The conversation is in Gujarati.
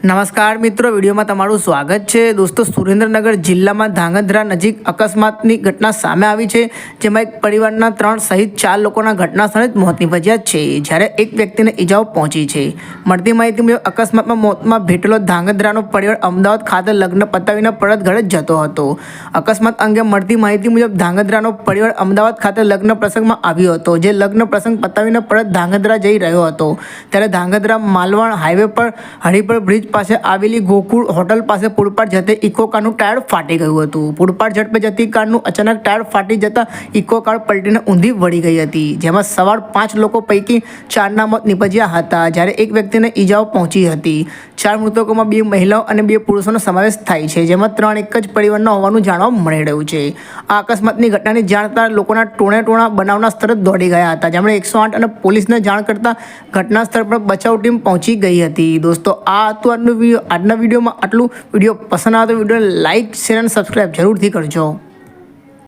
નમસ્કાર મિત્રો, વિડીયોમાં તમારું સ્વાગત છે. દોસ્તો, સુરેન્દ્રનગર જિલ્લામાં ધાંગધ્રા નજીક અકસ્માતની ઘટના સામે આવી છે, જેમાં એક પરિવારના ત્રણ સહિત ચાર લોકોના ઘટના સ્થળે જ મોત નિપજ્યા છે. જ્યારે એક વ્યક્તિને ઈજાઓ પહોંચી છે. મળતી માહિતી મુજબ, અકસ્માતમાં મોતમાં ભેટેલો ધાંગધ્રાનો પરિવાર અમદાવાદ ખાતે લગ્ન પતાવીને પરત ઘરે જતો હતો. અકસ્માત અંગે મળતી માહિતી મુજબ, ધાંગધ્રાનો પરિવાર અમદાવાદ ખાતે લગ્ન પ્રસંગમાં આવ્યો હતો, જે લગ્ન પ્રસંગ પતાવીને પરત ધાંગધ્રા જઈ રહ્યો હતો. ત્યારે ધાંગધ્રા માલવણ હાઈવે પર, હરિપર બ્રિજ પાસે આવેલી ગોકુળ હોટલ પાસે પુરપાટ જતે ઇકો કારનું ટાયર ફાટી ગયું હતું. પુરપાટ ઝડપે જતી કારનું અચાનક ટાયર ફાટી જતા ઇકો કાર પલટીને ઊંધી વળી ગઈ હતી, જેમાં સવાર પાંચ લોકો પૈકી ચારના મોત નીપજ્યા હતા. જ્યારે એક વ્યક્તિને ઈજાઓ પહોંચી હતી. ચાર મૃતકોમાં બે મહિલાઓ અને બે પુરુષોનો સમાવેશ થાય છે, જેમાં ત્રણ એક જ પરિવારના હોવાનું જાણવા મળી રહ્યું છે. આ અકસ્માતની ઘટનાની જાણ થતાં લોકોના ટોણે ટોણા બનાવના સ્થળે દોડી ગયા હતા, જેમણે એકસો આઠ અને પોલીસને જાણ કરતાં ઘટના સ્થળ પર બચાવ ટીમ પહોંચી ગઈ હતી. દોસ્તો, આ હતું આજનું વીડિયો. આજના વિડીયોમાં આટલું. વીડિયો પસંદ આવે તો વિડીયોને લાઇક શેર અને સબસ્ક્રાઈબ જરૂરથી કરજો.